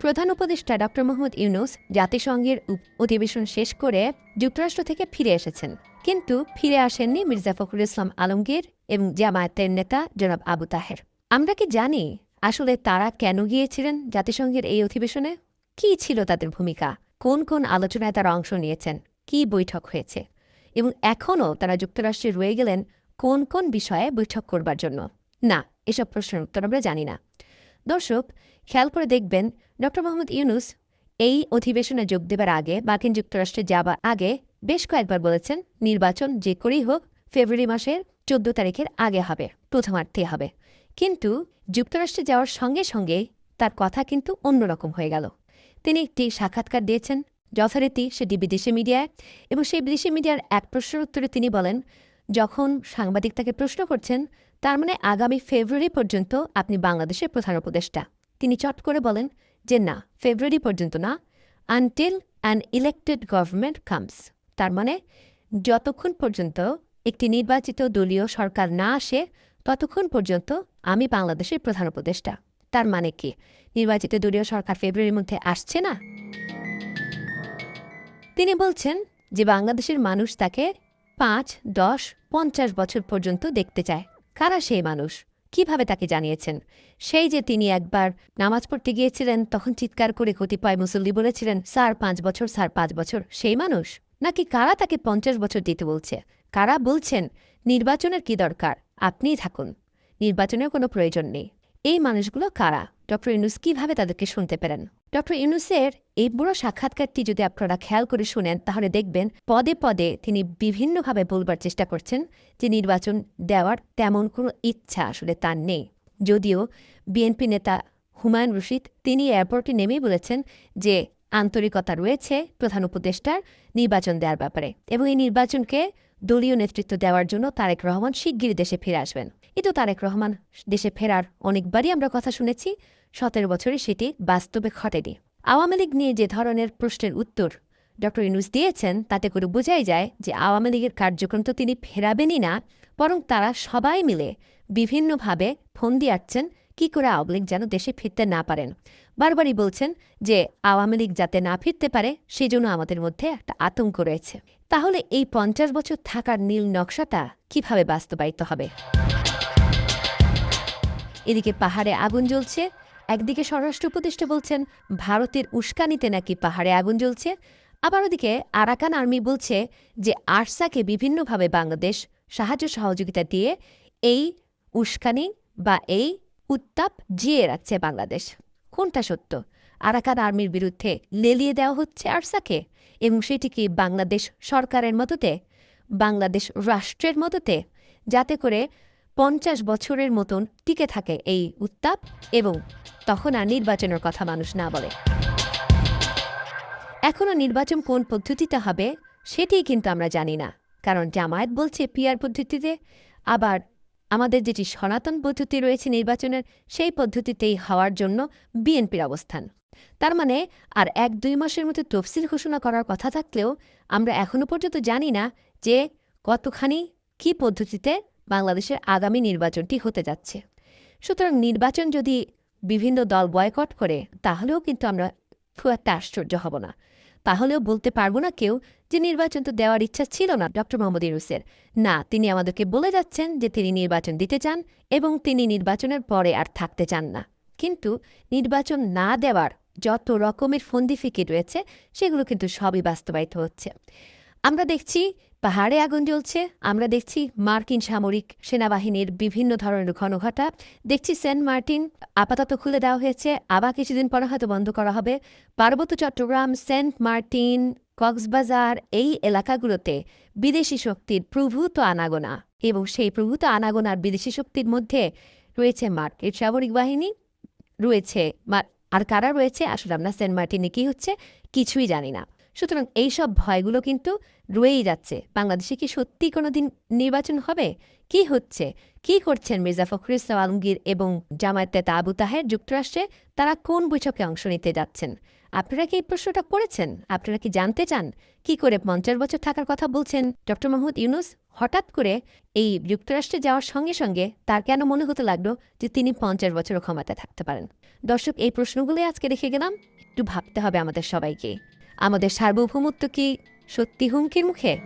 প্রধান উপদেষ্টা ড মোহাম্মদ ইউনুস জাতিসংঘের অধিবেশন শেষ করে যুক্তরাষ্ট্র থেকে ফিরে এসেছেন। কিন্তু ফিরে আসেননি মির্জা ফখরুল ইসলাম আলমগীর এবং জামায়াতের নেতা জনাব আবু তাহের। আমরা কি জানি আসলে তারা কেন গিয়েছিলেন জাতিসংঘের এই অধিবেশনে? কি ছিল তাদের ভূমিকা? কোন কোন আলোচনায় তারা অংশ নিয়েছেন? কি বৈঠক হয়েছে? এবং এখনও তারা যুক্তরাষ্ট্রে রয়ে গেলেন কোন কোন বিষয়ে বৈঠক করবার জন্য? না, এসব প্রশ্নের উত্তর আমরা জানি না। দর্শক, খেয়াল করে দেখবেন ড মোহাম্মদ ইউনুস এই অধিবেশনে যোগ দেবার আগে, মার্কিন যুক্তরাষ্ট্রে যাবার আগে বেশ কয়েকবার বলেছেন, নির্বাচন যে করেই হোক, ফেব্রুয়ারি মাসের চোদ্দ তারিখের আগে হবে প্রথমার্থে হবে। কিন্তু যুক্তরাষ্ট্রে যাওয়ার সঙ্গে সঙ্গে তার কথা কিন্তু অন্যরকম হয়ে গেল। তিনি একটি সাক্ষাৎকার দিয়েছেন, যথারীতি সেটি বিদেশি মিডিয়ায় এবং সেই বিদেশি মিডিয়ার এক প্রশ্নের উত্তরে তিনি বলেন, যখন সাংবাদিক তাকে প্রশ্ন করছেন তার মানে আগামী ফেব্রুয়ারি পর্যন্ত আপনি বাংলাদেশের প্রধান উপদেষ্টা। তিনি চট করে বলেন যে না, ফেব্রুয়ারি পর্যন্ত না until an elected government comes তার মানে যতক্ষণ পর্যন্ত একটি নির্বাচিত দলীয় সরকার না আসে, ততক্ষণ পর্যন্ত আমি বাংলাদেশের প্রধান উপদেষ্টা। তার মানে কি, নির্বাচিত দলীয় সরকার ফেব্রুয়ারির মধ্যে আসছে না? তিনি বলছেন যে বাংলাদেশের মানুষ তাকে পাঁচ, দশ, পঞ্চাশ বছর পর্যন্ত দেখতে চায়। কারা সেই মানুষ? কীভাবে তাকে জানিয়েছেন? সেই যে তিনি একবার নামাজ পড়তে গিয়েছিলেন, তখন চিৎকার করে কতিপয় মুসল্লি বলেছিলেন, স্যার, পাঁচ বছর, স্যার, পাঁচ বছর। সেই মানুষ? নাকি কারা তাকে পঞ্চাশ বছর দিতে বলছে? কারা বলছেন, নির্বাচনের কি দরকার? আপনিই থাকুন। নির্বাচনের কোনো প্রয়োজন নেই। এই মানুষগুলো কারা? ডক্টর ইউনুস কীভাবে তাদেরকে শুনতে পেরেন ডক্টর ইউনুসের এই বুড়ো সাক্ষাৎকারটি যদি আপনারা খেয়াল করে শুনেন, তাহলে দেখবেন পদে পদে তিনি বিভিন্নভাবে বলবার চেষ্টা করছেন যে নির্বাচন দেওয়ার তেমন কোনো ইচ্ছা আসলে তার নেই। যদিও বিএনপি নেতা হুমায়ুন রশিদ তিনি এয়ারপোর্টে নেমেই বলেছেন যে আন্তরিকতা রয়েছে প্রধান উপদেষ্টার নির্বাচন দেওয়ার ব্যাপারে এবং এই নির্বাচনকে দলীয় নেতৃত্ব দেওয়ার জন্য তারেক রহমান শিগগিরই দেশে ফিরে আসবেন। কিন্তু তারেক রহমান দেশে ফেরার অনেকবারই আমরা কথা শুনেছি, সতেরো বছরে সেটি বাস্তবে ঘটেনি। আওয়ামী লীগ নিয়ে যে ধরনের প্রশ্নের উত্তর ড ইনুস দিয়েছেন, তাতে করে বোঝাই যায় যে আওয়ামী লীগের কার্যক্রম তো তিনি ফেরাবেনই না, বরং তারা সবাই মিলে বিভিন্নভাবে ফোন দিয়াচ্ছেন কি করে আওয়ামী লীগ যেন দেশে ফিরতে না পারেন। বারবারই বলছেন যে আওয়ামী লীগ যাতে না ফিরতে পারে, সেজন্য আমাদের মধ্যে একটা আতঙ্ক রয়েছে। তাহলে এই পঞ্চাশ বছর থাকার নীল নকশাটা কীভাবে বাস্তবায়িত হবে? এদিকে পাহাড়ে আগুন জ্বলছে একদিকে স্বরাষ্ট্র উপদেষ্টা বলছেন, ভারতের উস্কানিতে নাকি পাহাড়ে আগুন জ্বলছে। আবার ওদিকে আরাকান আর্মি বলছে যে, আরসাকে বিভিন্নভাবে বাংলাদেশ সাহায্য সহযোগিতা দিয়ে এই উস্কানি বা এই উত্তাপ জিয়ে রাখছে বাংলাদেশ। কোনটা সত্য? আরাকান আর্মির বিরুদ্ধে লেলিয়ে দেওয়া হচ্ছে আরসাকে? এবং সেটি কি বাংলাদেশ সরকারের মতোতে বাংলাদেশ রাষ্ট্রের মতোতে যাতে করে পঞ্চাশ বছরের মতন টিকে থাকে এই উত্তাপ এবং তখন আর নির্বাচনের কথা মানুষ না বলে। এখনও নির্বাচন কোন পদ্ধতিতে হবে, সেটিই কিন্তু আমরা জানি না। কারণ জামায়াত বলছে পিয়ার পদ্ধতিতে, আবার আমাদের যেটি সনাতন পদ্ধতি রয়েছে নির্বাচনের, সেই পদ্ধতিতেই হওয়ার জন্য বিএনপির অবস্থান। তার মানে আর এক দুই মাসের মধ্যে তফসিল ঘোষণা করার কথা থাকলেও, আমরা এখনও পর্যন্ত জানি না যে কতখানি কী পদ্ধতিতে বাংলাদেশের আগামী নির্বাচনটি হতে যাচ্ছে। সুতরাং নির্বাচন যদি বিভিন্ন দল বয়কট করে, তাহলেও কিন্তু আমরা খুব একটা আশ্চর্য হব না। তাহলেও বলতে পারব না কেউ যে নির্বাচন তো দেওয়ার ইচ্ছা ছিল না, ডক্টর মোহাম্মদ ইউনুসের। না, তিনি আমাদেরকে বলে যাচ্ছেন যে তিনি নির্বাচন দিতে চান এবং তিনি নির্বাচনের পরে আর থাকতে চান না। কিন্তু নির্বাচন না দেওয়ার যত রকমের ফন্দি ফিকির রয়েছে, সেগুলো কিন্তু সবই বাস্তবায়িত হচ্ছে। আমরা দেখছি পাহাড়ে আগুন জ্বলছে, আমরা দেখছি মার্কিন সামরিক সেনাবাহিনীর বিভিন্ন ধরনের ঘনঘটা, দেখছি সেন্ট মার্টিন আপাতত খুলে দেওয়া হয়েছে, আবার কিছুদিন পরে হয়তো বন্ধ করা হবে। পার্বত্য চট্টগ্রাম, সেন্ট মার্টিন, কক্সবাজার এই এলাকাগুলোতে বিদেশি শক্তির প্রভূত আনাগোনা এবং সেই প্রভূত আনাগোনার বিদেশি শক্তির মধ্যে রয়েছে মার্কিন সামরিক বাহিনী রয়েছে আর কারা রয়েছে? আসলে আমরা সেন্ট মার্টিনে কি হচ্ছে? কিছুই জানি না। সুতরাং এইসব ভয়গুলো কিন্তু রয়েই যাচ্ছে। বাংলাদেশে কি সত্যি কোনো দিন নির্বাচন হবে? কি হচ্ছে? কি করছেন মির্জা ফখরুল ইসলাম আলমগীর এবং জামায়াতে আবু তাহের যুক্তরাষ্ট্রে? তারা কোন বৈঠকে অংশ নিতে যাচ্ছেন? আপনারা কি এই প্রশ্নটা করেছেন? আপনারা কি জানতে চান? কি করে পঞ্চাশ বছর থাকার কথা বলছেন ডক্টর মাহমুদ ইউনুস? হঠাৎ করে এই যুক্তরাষ্ট্রে যাওয়ার সঙ্গে সঙ্গে তার কেন মনে হতে লাগল যে তিনি পঞ্চাশ বছরও ক্ষমতায় থাকতে পারেন? দর্শক, এই প্রশ্নগুলোই আজকে রেখে গেলাম। একটু ভাবতে হবে আমাদের সবাইকে। আমাদের সার্বভৌমত্ব কি সত্যি হুমকির মুখে?